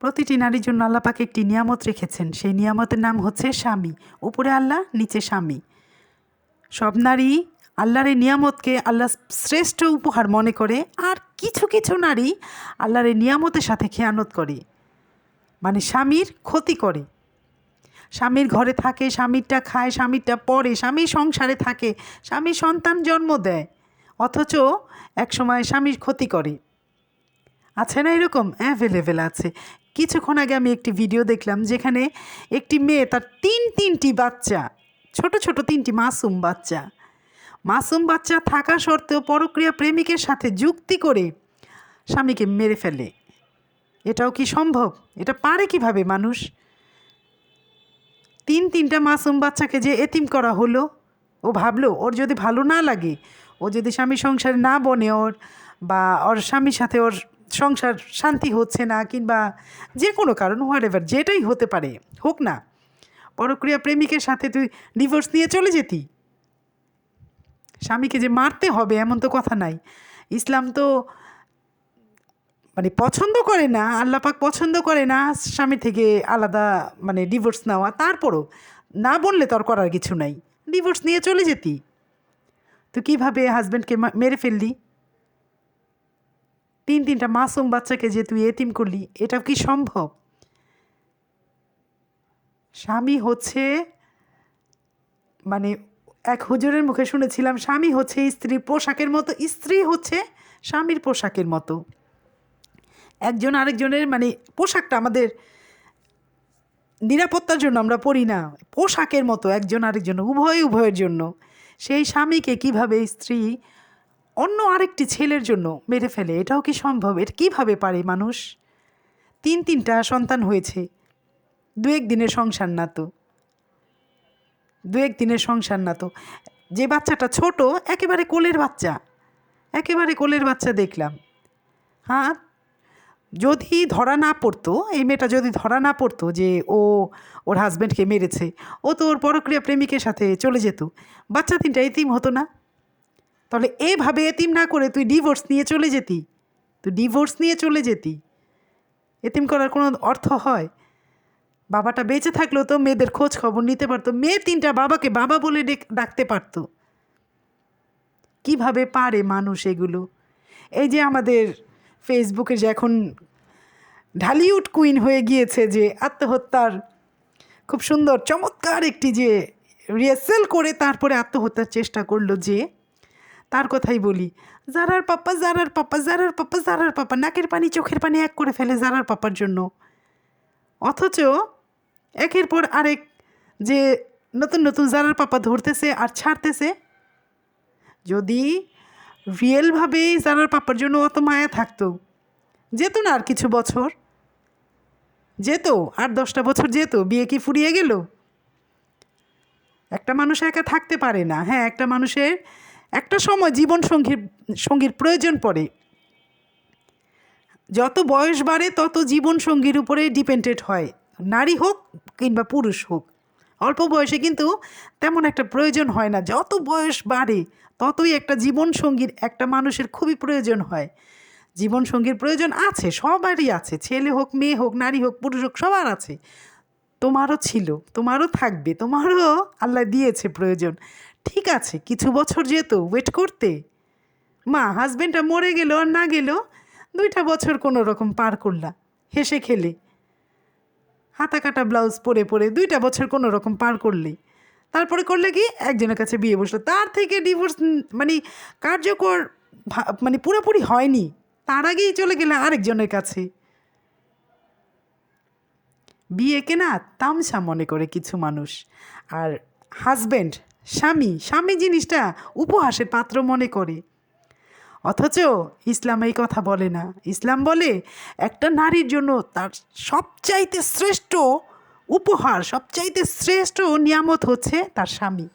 প্রতিটি নারীর জন্য আল্লাহ পাকে একটি নিয়ামত রেখেছেন। সেই নিয়ামতের নাম হচ্ছে স্বামী। উপরে আল্লাহ, নিচে স্বামী। সব নারী আল্লাহর এই নিয়ামতকে আল্লাহ শ্রেষ্ঠ উপহার মনে করে আর কিছু কিছু নারী আল্লাহর এই নিয়ামতের সাথে খেয়ানত করে। মানে স্বামীর ক্ষতি করে। স্বামীর ঘরে থাকে, স্বামীরটা খায়, স্বামীরটা পড়ে স্বামী সংসারে থাকে স্বামী সন্তান জন্ম দেয়। অথচ একসময় স্বামীর ক্ষতি করে। আছে না এরকম? অ্যাভেলেবেল আছে। কিছুক্ষণ আগে আমি একটি ভিডিও দেখলাম যেখানে একটি মেয়ে তার তিন তিনটি বাচ্চা, ছোট ছোট তিনটি মাসুম বাচ্চা। মাসুম বাচ্চা থাকা সত্ত্বেও পরক্রিয়া প্রেমিকের সাথে যুক্তি করে স্বামীকে মেরে ফেলে। এটাও কি সম্ভব? এটা পারে কীভাবে মানুষ? তিন তিনটা মাসুম বাচ্চাকে যে এতিম করা হলো, ও ভাবলো ওর যদি ভালো না লাগে, ও যদি স্বামী সংসারে না বনে ওর বা ওর স্বামীর সাথে ওর সংসার শান্তি হচ্ছে না কিংবা যে কোনো কারণ হোয়াট এভার যেটাই হতে পারে, হোক না। পরক্রিয়া প্রেমিকের সাথে তুই ডিভোর্স নিয়ে চলে যেতি। স্বামীকে যে মারতে হবে এমন তো কথা নাই। ইসলাম তো মানে পছন্দ করে না আল্লাপাক পছন্দ করে না স্বামী থেকে আলাদা মানে ডিভোর্স নেওয়া। তারপরও না বললে তোর করার কিছু নাই। ডিভোর্স নিয়ে চলে যেতি। তো কীভাবে হাজব্যান্ডকে মেরে ফেললি? তিন তিনটা মাসুম বাচ্চাকে যে তুই এতিম করলি, এটা কি সম্ভব? স্বামী হচ্ছে মানে এক হুজুরের মুখে শুনেছিলাম, স্বামী হচ্ছে স্ত্রী পোশাকের মতো, স্ত্রী হচ্ছে স্বামীর পোশাকের মতো। একজন আরেকজনের মানে পোশাকটা আমাদের নিরাপত্তার জন্য আমরা পড়ি না, পোশাকের মতো একজন আরেকজন, উভয় উভয়ের জন্য। সেই স্বামীকে কীভাবে স্ত্রী অন্য আরেকটি ছেলের জন্য মেরে ফেলে। এটাও কি সম্ভব? এটা কীভাবে পারে মানুষ? তিন তিনটা সন্তান হয়েছে। দু এক দিনের সংসার না তো। দু এক দিনের সংসার না তো। যে বাচ্চাটা ছোট, একেবারে কোলের বাচ্চা। একেবারে কোলের বাচ্চা দেখলাম। হ্যাঁ? যদি ধরা না পড়তো, এই মেয়েটা যদি ধরা না পড়তো যে ও ওর হাজব্যান্ডকে মেরেছে, ও তো ওর পরক্রিয়া প্রেমিকের সাথে চলে যেত। বাচ্চা তিনটা এতিম হতো না। তাহলে এভাবে এতিম না করে তুই ডিভোর্স নিয়ে চলে যেতি। তুই ডিভোর্স নিয়ে চলে যেতি। এতিম করার কোনো অর্থ হয়? বাবাটা বেঁচে থাকলেও তো মেয়েদের খোঁজ খবর নিতে পারতো। মেয়ে তিনটা বাবাকে বাবা বলে ডাকতে পারতো। কীভাবে পারে মানুষ এগুলো? এই যে আমাদের ফেসবুকে যে এখন ঢালিউড কুইন হয়ে গিয়েছে যে আত্মহত্যার খুব সুন্দর, চমৎকার একটি যে রিহার্সেল করে তারপরে আত্মহত্যার চেষ্টা করল যে তার কথাই বলি। জারার পাপ্পা জারার পাপ্পা জারার পাপ্পা জারার পাপ্পা নাকের পানি চোখের পানি এক করে ফেলে জারার পাপ্পার জন্য। অথচ একের পর আরেক যে নতুন নতুন জারার পাপ্পা ধরতেছে আর ছাড়তেছে, যদি রিয়েলভাবেই জারার পাপ্পার জন্য অত মায়া থাকতো, যেত না আর কিছু বছর। যেত আর দশটা বছর যেত, বিয়ে কি ফুরিয়ে গেল? একটা মানুষ একা থাকতে পারে না। হ্যাঁ একটা মানুষের একটা সময় জীবন সঙ্গীর সঙ্গীর প্রয়োজন পড়ে। যত বয়স বাড়ে, তত জীবন সঙ্গীর উপরে ডিপেন্ডেড হয়। নারী হোক কিংবা পুরুষ হোক। অল্প বয়সে কিন্তু তেমন একটা প্রয়োজন হয় না। যত বয়স বাড়ে, ততই একটা জীবন সঙ্গীর একটা মানুষের খুবই প্রয়োজন হয়। জীবন সঙ্গীর প্রয়োজন আছে, সবারই আছে। ছেলে হোক, মেয়ে হোক, নারী হোক, পুরুষ হোক, সবার আছে। তোমারও ছিল, তোমারও থাকবে, তোমারও আল্লাহ দিয়েছে প্রয়োজন। ঠিক আছে, কিছু বছর যেত ওয়েট করতে। মা হাজব্যান্ডটা মরে গেল আর না গেল, দুইটা বছর কোনো রকম পার করলা, হেসে খেলে। হাতা কাটা ব্লাউজ পরে পরে দুইটা বছর কোনো রকম পার করলে। তারপরে করলে কি? একজনের কাছে বিয়ে বসল। তার থেকে ডিভোর্স মানে কার্যকর মানে পুরোপুরি হয়নি। তার আগেই চলে গেলে আরেকজনের কাছে। বিয়েকে না তামসা মনে করে কিছু মানুষ। আর হাজব্যান্ড স্বামী স্বামী জিনিসটা উপহাসের পাত্র মনে করে। অথচ ইসলাম এই কথা বলে না। ইসলাম বলে, একটা নারীর জন্য তার সবচাইতে শ্রেষ্ঠ উপহার, সবচাইতে শ্রেষ্ঠ নিয়ামত হচ্ছে তার স্বামী।